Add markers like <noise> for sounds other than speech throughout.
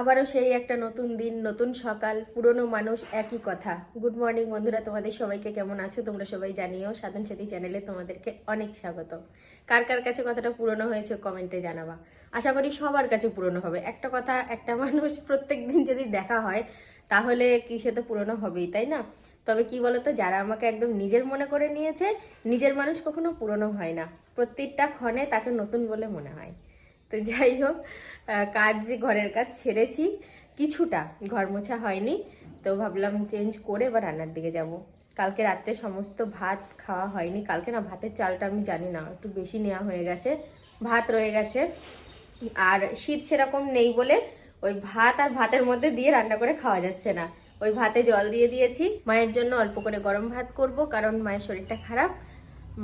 আবারও সেই একটা নতুন দিন, নতুন সকাল, পুরনো মানুষ, একই কথা। গুড মর্নিং বন্ধুরা, তোমাদের সবাইকে কেমন আছো? তোমরা সবাই জানিও, সাধন সাথী চ্যানেলে তোমাদেরকে অনেক স্বাগত। কার কার কাছে কথাটা পুরনো হয়েছে কমেন্টে জানাবা। আশা করি সবার কাছে পুরনো হবে। একটা কথা, একটা মানুষ প্রত্যেক দিন যদি দেখা হয়, তাহলে কি সে তো পুরনো হবেই, তাই না? তবে কি বলতো, যারা আমাকে একদম নিজের মনে করে নিয়েছে, নিজের মানুষ কখনো পুরনো হয় না। প্রত্যেকটা ক্ষণে তাকে নতুন বলে মনে হয়। তো যাই হোক কাজ যে ঘরের কাজ ছেড়েছি কিছুটা ঘর মোছা হয়নি, তো ভাবলাম চেঞ্জ করে এবার রান্নার দিকে যাব। কালকে রাত্রে সমস্ত ভাত খাওয়া হয়নি, কালকে না ভাতের চালটা আমি জানি না, একটু বেশি নেওয়া হয়ে গেছে, ভাত রয়ে গেছে। আর শীত সেরকম নেই বলে ওই ভাত আর ভাতের মধ্যে দিয়ে রান্না করে খাওয়া যাচ্ছে না। ওই ভাতে জল দিয়ে দিয়েছি, মায়ের জন্য অল্প করে গরম ভাত করব, কারণ মায়ের শরীরটা খারাপ,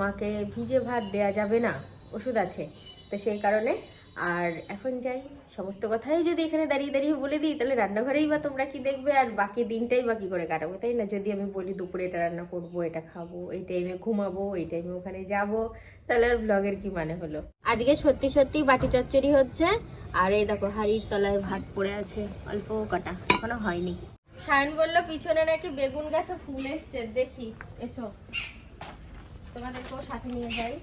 মাকে ভিজে ভাত দেয়া যাবে না, ওষুধ আছে, তো সেই কারণে আর এখন যাই, সমস্ত কথাই যদি এখানে দাঁড়িয়ে দাঁড়িয়ে বলে দিই, তাহলে রান্নাঘরেই বা তোমরা কি দেখবে? আর বাকি দিনটাই বা কি করে কাটাবো, তাই না? যদি আমি বলি দুপুরে এটা রান্না করব, এটা খাব, এই টাইমে ঘুমাবো, এই টাইমে ওখানে যাব, তাহলে আর ব্লগের কি মানে হলো? আজকে সত্যি সত্যি বাটি চচ্চড়ি হচ্ছে, আর এই দেখো হাড়ির তলায় ভাত পড়ে আছে, অল্প কটা, এখনও হয়নি। সায়ন বলল, পিছনে নাকি বেগুন গাছে ফুল এসছে, দেখি, এসো। তোমাদেরকেও সাথে নিয়ে যাই।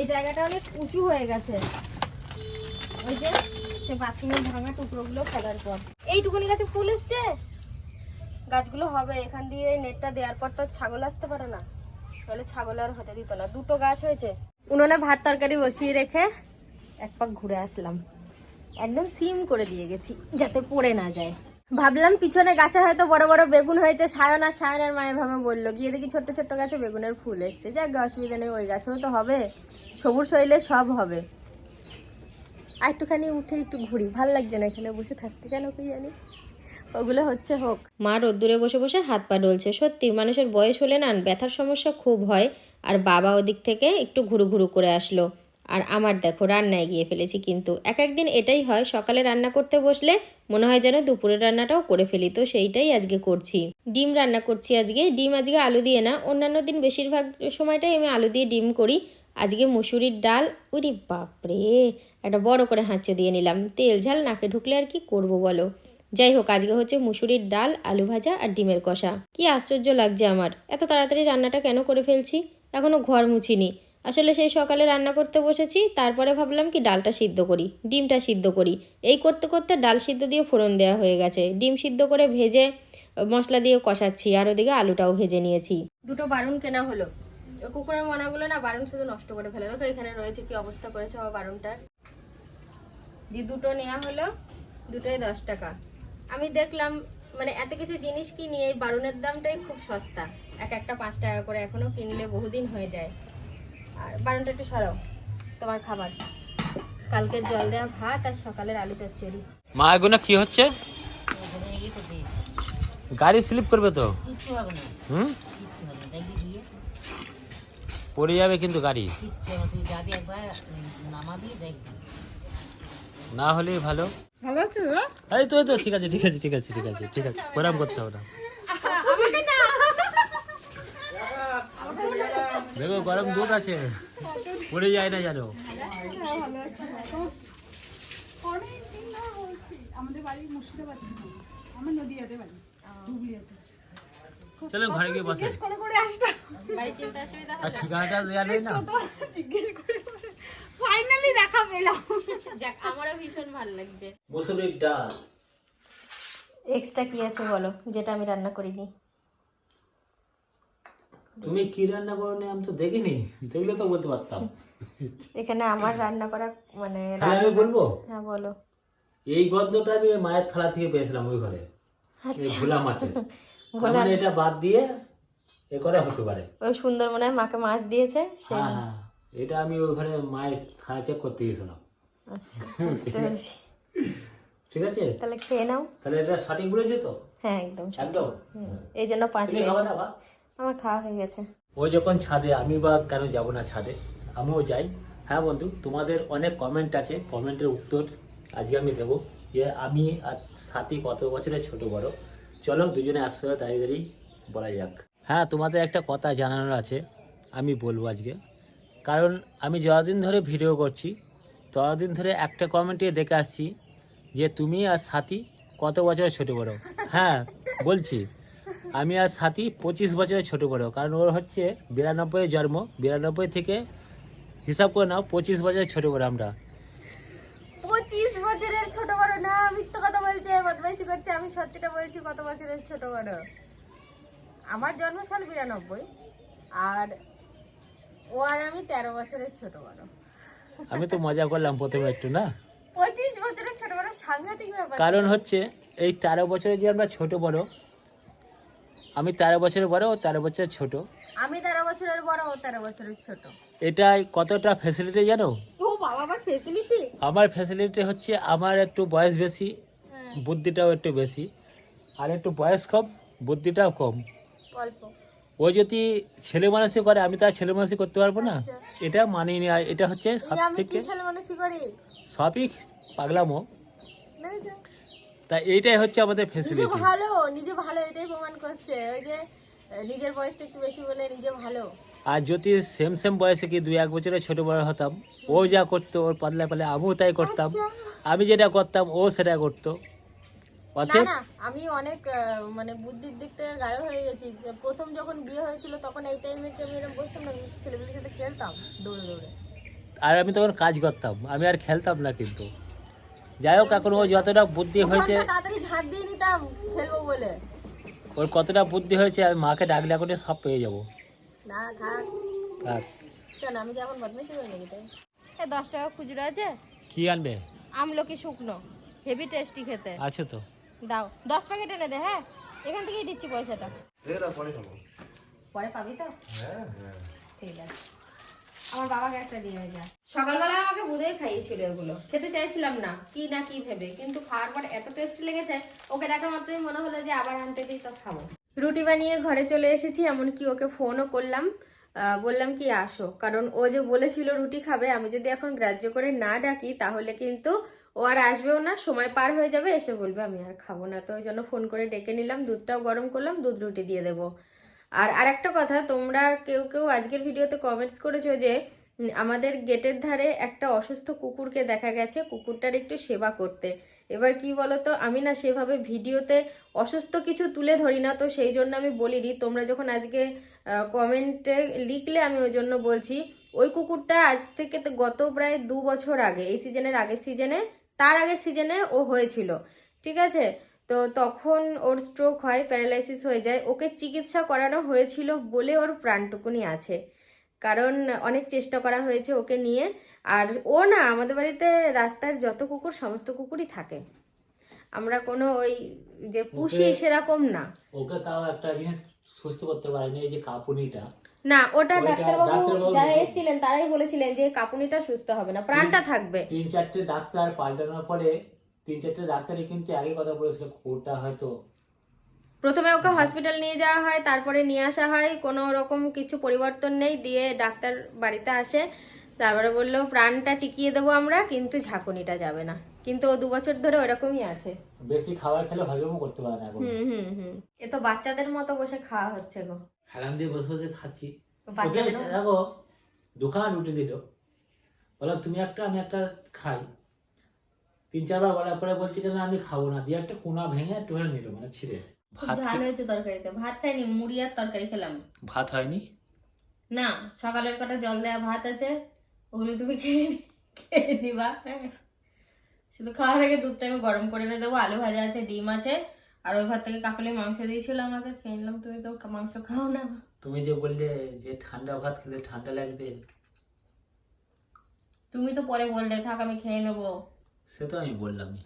এই জায়গাটা অনেক উঁচু হয়ে গেছে। ওই যে, সে বাথরুমের ভাঙা টুকরোগুলো ফেলার পর। এইটুকুনি গাছে ফুল এসছে? গাছগুলো হবে, এখান দিয়ে নেটটা দেওয়ার পর তো ছাগল আসতে পারে না। তাহলে ছাগল আর হতে দিত না। দুটো গাছ হয়েছে। উনুনে ভাত তরকারি বসিয়ে রেখে এক পাক ঘুরে আসলাম। একদম সিম করে দিয়ে গেছি, যাতে পড়ে না যায়। ভাবলাম পিছনে গাছে হয়তো বড় বড় বেগুন হয়েছে, সায়ন আর সায়নের মায়ের ভাবে বলল, গিয়ে দেখি ছোট্ট ছোট্ট গাছে বেগুনের ফুল এসছে। যাক, অসুবিধা নেই, ওই গাছেও তো হবে। সবুজ হইলে সব হবে। আর একটুখানি উঠে একটু ঘুরি। ভালো লাগছে না এখানে বসে থাকতে। কেন কি জানি? ওগুলো হচ্ছে হোক। মা রোদ্দুরে বসে বসে হাত পা ডলছে। সত্যি, মানুষের বয়স হলে না ব্যথার সমস্যা খুব হয়। আর বাবা ওদিক থেকে একটু ঘুরু ঘুরু করে আসলো। আর আমার দেখো, রান্নায় গিয়ে ফেলেছি কিন্তু। এক একদিন এটাই হয়, সকালে রান্না করতে বসলে মনে হয় যেন দুপুরের রান্নাটাও করে ফেলি। তো সেইটাই আজকে করছি। ডিম রান্না করছি আজকে। ডিম আজকে আলু দিয়ে না, অন্যান্য দিন বেশিরভাগ সময়টাই আমি আলু দিয়ে ডিম করি। আজকে মুসুরির ডাল, উরি বাপরে! একটা বড় করে হাঁচে দিয়ে নিলাম। তেল ঝাল নাকে ঢুকলে আর কি করব বলো? যাই হোক, আজকে হচ্ছে মুসুরির ডাল, আলু ভাজা আর ডিমের কষা। কি আশ্চর্য লাগছে আমার। এত তাড়াতাড়ি রান্নাটা কেন করে ফেলছি? এখনও ঘর মুছিনি। আসলে সেই সকালে রান্না করতে বসেছি, তারপরে ভাবলাম কি ডালটা সিদ্ধ করি, ডিমটা সিদ্ধ করি। এই করতে করতে ডাল সিদ্ধ দিয়ে ফোড়ন দেওয়া হয়ে গেছে। ডিম সিদ্ধ করে ভেজে মশলা দিয়ে কষাচ্ছি, আর ওদিকে আলুটাও ভেজে নিয়েছি। দুটো বারুন কেনা হলো। কুকুরের মনাগুলো না বারুন শুধু নষ্ট করে ফেলে। দেখো, এখানে রয়েছে কি অবস্থা করেছে আমার বারুনটার। দিয়ে দুটো নেওয়া হলো দুটোই দশ টাকা। আমি দেখলাম মানে এত কিছু জিনিস কিনি এই বারুনের দামটাই খুব সস্তা। এক একটা পাঁচ টাকা করে এখনও কিনলে বহুদিন হয়ে যায়। আর বারুনটা একটু সরাও তোমার খাবার। কালকের জল দেওয়া ভাত আর সকালের আলু চচ্চড়ি। মা এগুলো কি হচ্ছে? গাড়ি স্লিপ করবে তো? হুম? পড়ে যাবে কিন্তু গাড়ি। একবার নামাবি দেখবি। না হলেই ভালো। ভালো আছে এই তো তো ঠিক আছে ঠিক আছে ঠিক আছে ঠিক আছে ঠিক আছে। প্রণাম করতে হবে না। দেখো গরম দুধ আছে। পড়ে যায় না জানো ভালো আছে অনেক দিন না হয়েছে আমাদের বাড়ি মুর্শিদাবাদে আমার নদীয়াতে বাড়ি হুগলিয়াতে চলো ঘরে গিয়ে বসে। জিজ্ঞেস করে করে আসলাম বাড়ি চিন্তা অসুবিধা আর ঠিকানাটা দেওয়া নেই না? জিজ্ঞেস করে ফাইনালি দেখা পেলাম। যাক আমারও ভীষণ ভালো লাগছে। মুসুরির ডাল। এক্সট্রা কি আছে বলো যেটা আমি রান্না করিনি? তুমি কি রান্না করো নি আমি তো দেখিনি। দেখলে তো বলতে পারতাম। এখানে আমার রান্না করা মানে আমি বলব? হ্যাঁ বলো। এই গন্ধটা আমি মায়ের থালা থেকে পেয়েছিলাম ওই ঘরে। এই ভোলা মাছের। <laughs> মানে এটা বাদ দিয়ে এ করে হতে পারে। ওই সুন্দর মনে হয় মাকে মাছ দিয়েছে সে হ্যাঁ হ্যাঁ। এটা আমি ওই ঘরে মায়ের থালা চেক করতে গেছিলাম আচ্ছা ঠিক আছে? তাহলে খেয়ে নাও। তাহলে এটা সঠিক বলেছে তো? হ্যাঁ একদম। একদম? এই জন্য পাঁচ পেয়েছি আমার খাওয়া হয়ে গেছে। ও যখন ছাদে আমি বা কেন যাব না ছাদে? আমিও যাই। হ্যাঁ বন্ধু তোমাদের অনেক কমেন্ট আছে। কমেন্টের উত্তর আজকে আমি দেবো। যে আমি আর সাথী কত বছরের ছোট বড়? চলো দুজনে একসাথে দাঁড়িয়ে দাঁড়িয়ে বলা যাক। হ্যাঁ তোমাদের একটা কথা জানানোর আছে। আমি বলব আজকে। কারণ আমি যতদিন ধরে ভিডিও করছি, ততদিন ধরে একটা কমেন্টে দেখে আসছি যে তুমি আর সাথী কত বছরের ছোট বড়। হ্যাঁ বলছি। আমি আর সাথী পঁচিশ বছরের ছোট বড়, কারণ ওর হচ্ছে বিরানব্বই জন্ম, বিরানব্বই থেকে হিসাব করে নাও, পঁচিশ বছরের ছোট বড় আমরা। পঁচিশ বছরের ছোট বড় না, মিথ্য কথা বলছে, বদমাইশি করছে, আমি সত্যিটা বলছি, কত বছরের ছোট বড়। আমার জন্ম সাল বিরানব্বই, আর ও আর আমি তেরো বছরের ছোট বড়। আমি তো মজা করলাম প্রথমে একটু না? পঁচিশ বছরের ছোট বড় সাংঘাতিক ব্যাপার। কারণ হচ্ছে এই তেরো বছরে যে আমরা ছোট বড় আমি তেরো বছরের বড় ও তেরো বছরের ছোট। আমি তেরো বছরের বড় ও তেরো বছরের ছোট। এটাই কতটা ফ্যাসিলিটি জানো? ও বাবা আমার ফেসিলিটি আমার ফ্যাসিলিটি হচ্ছে আমার একটু বয়স বেশি হ্যাঁ। বুদ্ধিটাও একটু বেশি আর একটু বয়স কম বুদ্ধিটাও কম। অল্প। ও যদি ছেলে মানুষই করে আমি তো আর ছেলে মানুষই করতে পারব না। আচ্ছা। এটা মানিয়ে নেওয়া এটা হচ্ছে সব থেকে সবই পাগলামো? তা এইটাই হচ্ছে আমাদের নিজে ভালো নিজে ভালো এটাই প্রমাণ করছে। ওই যে নিজের বয়সটা একটু বেশি বলে নিজে ভালো। আর যদি সেম সেম বয়সে কি দুই এক বছরের ছোট বড় হতাম ও যা করতো ওর পাতলা পাতলা আমিও তাই করতাম। আচ্ছা। আমি যেটা করতাম ও সেটা করতো। না না আমি অনেক মানে বুদ্ধির দিক থেকে গাঢ় হয়ে গেছি। প্রথম যখন বিয়ে হয়েছিল তখন এই টাইমে কি আমি এরকম বসতাম না? ছেলেমেয়েদের সাথে খেলতাম দৌড়ে দৌড়ে। আর আমি তখন কাজ করতাম। আমি আর খেলতাম না কিন্তু। যাই হোক এখন ও যতটা বুদ্ধি হয়েছে তাড়াতাড়ি ঝাঁট দিয়ে নিতাম খেলব বলে। ওর কতটা বুদ্ধি হয়েছে আমি মাকে ডাকলে এখন সব পেয়ে যাব। না থাক। কেন আমি কি এখন বদমাইশি করি নাকি তাই? এ দশ টাকা খুচরো আছে? কি আনবে? আমলকি শুকনো। হেভি টেস্টি খেতে। আছে তো। দাও দশ প্যাকেট এনে দে হ্যাঁ? এখান থেকেই দিচ্ছি পয়সাটা। পরে পাবি তো? ঠিক আছে। আমার বাবাকে একটা দিয়ে যা। সকালবেলা আমাকে বুধেই খাইয়েছিল এগুলো। খেতে চাইছিলাম না কি না কি ভেবে কিন্তু খাওয়ার পর এত টেস্টি লেগেছে ওকে দেখা মাত্রই মনে হলো যে আবার আনতে দিই তো খাব। রুটি বানিয়ে ঘরে চলে এসেছি এমনকি ওকে ফোনও করলাম। বললাম কি আসো। কারণ ও যে বলেছিল রুটি খাবে আমি যদি এখন গ্রাহ্য করে না ডাকি তাহলে কিন্তু ও আর আসবেও না, সময় পার হয়ে যাবে, এসে বলবে, আমি আর খাব না। তো ওই জন্য ফোন করে ডেকে নিলাম, দুধটাও গরম করলাম, দুধ রুটি দিয়ে দেবো। আর আরেকটা কথা, তোমরা কেউ কেউ আজকের ভিডিওতে কমেন্টস করেছ যে আমাদের গেটের ধারে একটা অসুস্থ কুকুরকে দেখা গেছে, কুকুরটার একটু সেবা করতে। এবার কি বলতো, আমি না সেভাবে ভিডিওতে অসুস্থ কিছু তুলে ধরি না, তো সেই জন্য আমি বলিনি। তোমরা যখন আজকে কমেন্টে লিখলে আমি ওই জন্য বলছি, ওই কুকুরটা আজ থেকে গত প্রায় দু বছর আগে, এই সিজনের আগের সিজনে তার আগের সিজনে ও হয়েছিল ঠিক আছে? তো তখন ওর স্ট্রোক হয় প্যারালাইসিস হয়ে যায়। ওকে চিকিৎসা করানো হয়েছিল বলে ওর প্রাণটুকুনি আছে। কারণ অনেক চেষ্টা করা হয়েছে ওকে নিয়ে। আর ও না আমাদের বাড়িতে রাস্তার যত কুকুর সমস্ত কুকুরই থাকে। আমরা কোনো ওই যে পুষি সেরকম না। ওকে তাও একটা জিনিস সুস্থ করতে পারেনি এই যে কাপুনিটা। না ওটা ডাক্তারবাবু যারা এসেছিলেন তারাই বলেছিলেন যে কাপুনিটা সুস্থ হবে না প্রাণটা থাকবে। তিন চারটে ডাক্তার পাল্টানোর পরে তিন চারটে ডাক্তারই কিন্তু আগে কথা বলেছিল কুকুরটা হয়তো। প্রথমে ওকে হসপিটাল নিয়ে যাওয়া হয় তারপরে নিয়ে আসা হয় কোনো রকম কিছু পরিবর্তন নেই দিয়ে ডাক্তার বাড়িতে আসে তারপরে বলল প্রাণটা টিকিয়ে দেবো আমরা কিন্তু ঝাঁকুনিটা যাবে না। কিন্তু ও দু বছর ধরে ওরকমই আছে। বেশি খাবার খেলে হজমও করতে পারে না হুম হুম হুম। এ তো বাচ্চাদের মতো বসে খাওয়া হচ্ছে গো। হেলান দিয়ে বসে বসে খাচ্ছি। ওকে দেখো দোকান রুটি দিল। বললাম তুমি একটা আমি একটা খাই। তিন চারবার বলার পরে বলছি কেন আমি খাব না? দিয়ে একটা কোনা ভেঙে একটু নিল মানে ছিঁড়ে। ভাত ঝাল হয়েছে তরকারিতে। ভাত খাইনি মুড়ি আর তরকারি খেলাম। ভাত হয়নি? না সকালের কটা জল দেওয়া ভাত আছে ওগুলো তুমি খেয়ে খেয়ে নিবা হ্যাঁ। শুধু খাওয়ার আগে দুধটা আমি গরম করে এনে দেবো। আলু ভাজা আছে ডিম আছে। আর ওই ঘর থেকে কাকলি মাংস দিয়েছিল আমাকে খেয়ে নিলাম তুমি তো মাংস খাও না। তুমি যে বললে যে ঠান্ডা ভাত খেলে ঠান্ডা লাগবে। তুমি তো পরে বললে থাক আমি খেয়ে নেব। সে তো আমি বললামই।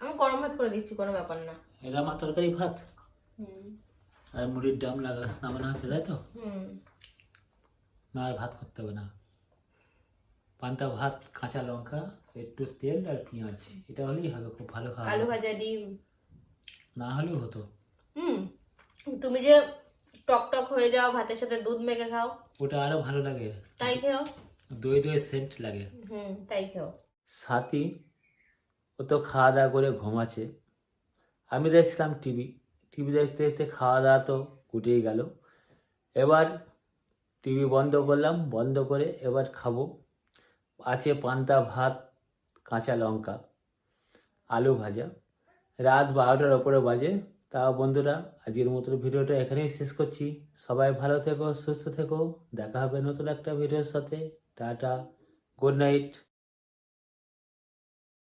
আমি গরম ভাত করে দিচ্ছি কোনো ব্যাপার না। এটা আমার তরকারি ভাত? হুম। আর মুড়ির ডাম লাগা নামানো হচ্ছে তাই তো? হুম। না আর ভাত করতে হবে না। পান্তা ভাত কাঁচা লঙ্কা একটু তেল আর পেঁয়াজ। এটা হলেই হবে খুব ভালো খাওয়া আলু ভাজা ডিম। না হলেও হতো। হুম তুমি যে টক টক হয়ে যাও ভাতের সাথে দুধ মেখে খাও। ওটা আরও ভালো লাগে। তাই খেও? দই দই সেন্ট লাগে। হুম তাই খেও। সাথী ও তো খাওয়া দাওয়া করে ঘুমাচ্ছে। আমি দেখছিলাম টিভি টিভি দেখতে দেখতে খাওয়া দাওয়া তো কুটিয়ে গেল। এবার টিভি বন্ধ করলাম বন্ধ করে এবার খাব। আছে পান্তা ভাত কাঁচা লঙ্কা আলু ভাজা। রাত বারোটার ওপরে বাজে। তা বন্ধুরা, আজকের মতো ভিডিওটা এখানেই শেষ করছি। সবাই ভালো থেকো, সুস্থ থেকো। দেখা হবে নতুন একটা ভিডিওর সাথে। Ta-ta, good night.